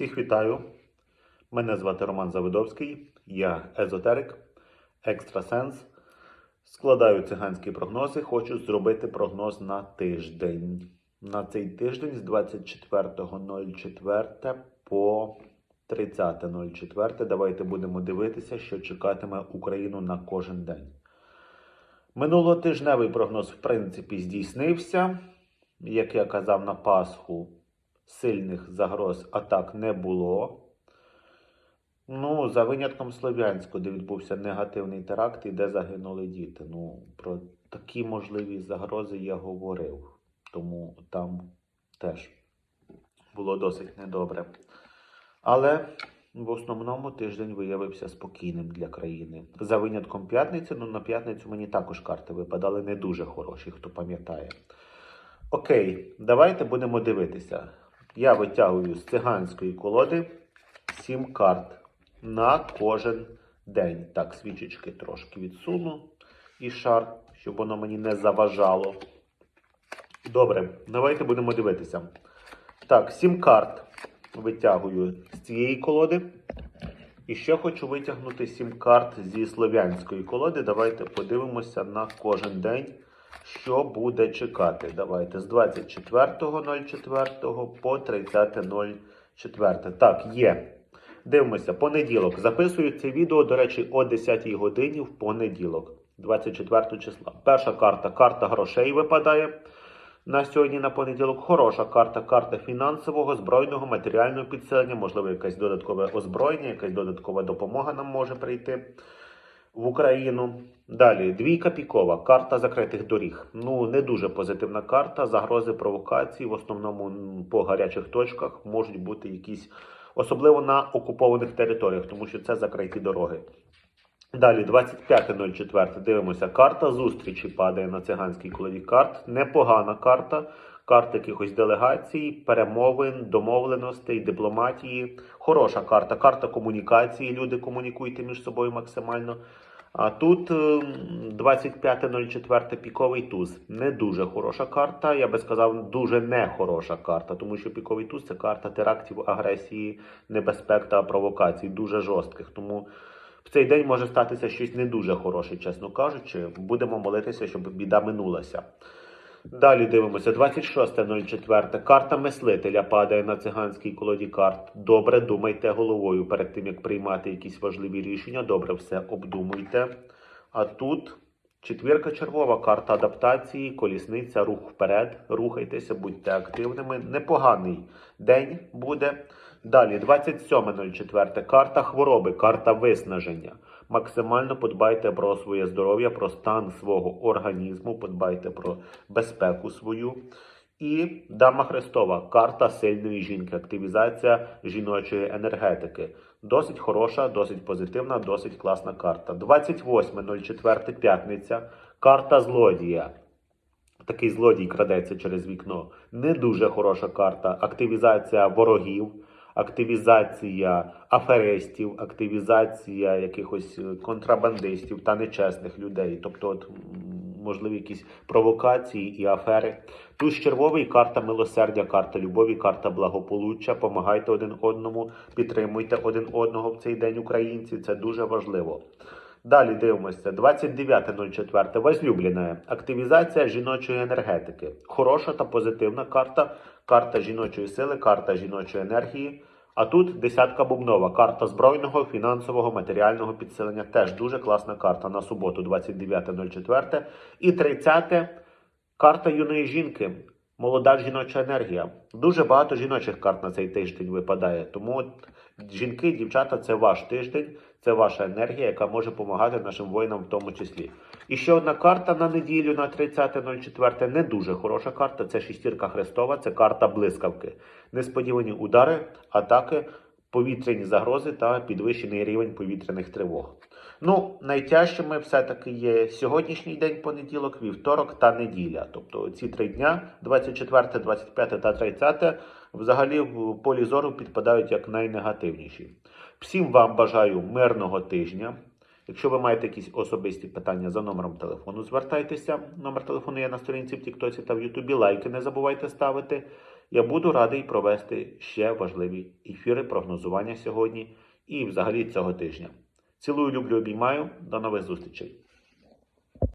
Всіх вітаю. Мене звати Роман Завидовський, я езотерик, екстрасенс. Складаю циганські прогнози. Хочу зробити прогноз на тиждень. На цей тиждень з 24.04 по 30.04. Давайте будемо дивитися, що чекатиме Україну на кожен день. Минулотижневий прогноз, в принципі, здійснився. Як я казав на Пасху, сильних загроз атак не було. Ну, за винятком Слов'янську, де відбувся негативний теракт і де загинули діти. Ну, про такі можливі загрози я говорив. Тому там теж було досить недобре. Але в основному тиждень виявився спокійним для країни. За винятком п'ятниці, ну на п'ятницю мені також карти випадали не дуже хороші, хто пам'ятає. Окей, давайте будемо дивитися. Я витягую з циганської колоди 7 карт на кожен день. Так, свічечки трошки відсуну і шар, щоб воно мені не заважало. Добре, давайте будемо дивитися. Так, 7 карт витягую з цієї колоди. І ще хочу витягнути 7 карт зі слов'янської колоди. Давайте подивимося на кожен день, що буде чекати. Давайте з 24.04 по 30.04. Так, є. Дивимося, понеділок. Записую це відео, до речі, о 10 годині в понеділок, 24 числа. Перша карта карта грошей випадає на сьогодні на понеділок. Хороша карта, карта фінансового, збройного, матеріального підсилення, можливо, якесь додаткове озброєння, якась додаткова допомога нам може прийти в Україну. Далі, двійка пікова, карта закритих доріг. Ну, не дуже позитивна карта. Загрози провокації, в основному по гарячих точках можуть бути якісь, особливо на окупованих територіях, тому що це закриті дороги. Далі, 25.04. Дивимося. Карта зустрічі падає на циганській колоді карт. Непогана карта. Карта якихось делегацій, перемовин, домовленостей, дипломатії. Хороша карта. Карта комунікації. Люди комунікуйте між собою максимально. А тут ем, 25.04 піковий туз. Не дуже хороша карта. Я би сказав, дуже не хороша карта, тому що піковий туз це карта терактів, агресії, небезпек та провокацій, дуже жорстких. Тому в цей день може статися щось не дуже хороше, чесно кажучи. Будемо молитися, щоб біда минулася. Далі дивимося. 26.04. Карта мислителя падає на циганській колоді карт. Добре думайте головою перед тим, як приймати якісь важливі рішення. Добре все обдумуйте. А тут четвірка чергова карта адаптації, колісниця, рух вперед. Рухайтеся, будьте активними. Непоганий день буде. Далі, 27.04. Карта хвороби, карта виснаження. Максимально подбайте про своє здоров'я, про стан свого організму, подбайте про безпеку свою. І Дама Христова, карта сильної жінки, активізація жіночої енергетики. Досить хороша, досить позитивна, досить класна карта. 28.04. п'ятниця. Карта злодія. Такий злодій крадеться через вікно. Не дуже хороша карта. Активізація ворогів, активізація аферистів, активізація якихось е, контрабандистів та нечесних людей. Тобто, от, можливі якісь провокації і афери. Туз червовий карта милосердя, карта любові, карта благополуччя. Помагайте один одному, підтримуйте один одного в цей день українці. Це дуже важливо. Далі дивимося. 29.04. Возлюблена. Активізація жіночої енергетики. Хороша та позитивна карта. Карта жіночої сили, карта жіночої енергії. А тут десятка бубнова. Карта збройного, фінансового, матеріального підсилення. Теж дуже класна карта на суботу, 29.04. І 30. Карта юної жінки. Молода жіноча енергія. Дуже багато жіночих карт на цей тиждень випадає. Тому жінки, дівчата, це ваш тиждень, це ваша енергія, яка може допомагати нашим воїнам в тому числі. І ще одна карта на неділю на 30.04. Не дуже хороша карта. Це шістірка Христова, це карта блискавки. Несподівані удари, атаки, повітряні загрози та підвищений рівень повітряних тривог. Ну, найтяжчими все-таки є сьогоднішній день, понеділок, вівторок та неділя. Тобто ці три дня, 24, 25 та 30, взагалі в полі зору підпадають як найнегативніші. Всім вам бажаю мирного тижня. Якщо ви маєте якісь особисті питання за номером телефону, звертайтеся. Номер телефону є на сторінці в Тіктоці та в Ютубі. Лайки не забувайте ставити. я буду радий провести ще важливі ефіри прогнозування сьогодні і взагалі цього тижня. Цілую, люблю, обіймаю. До нових зустрічей.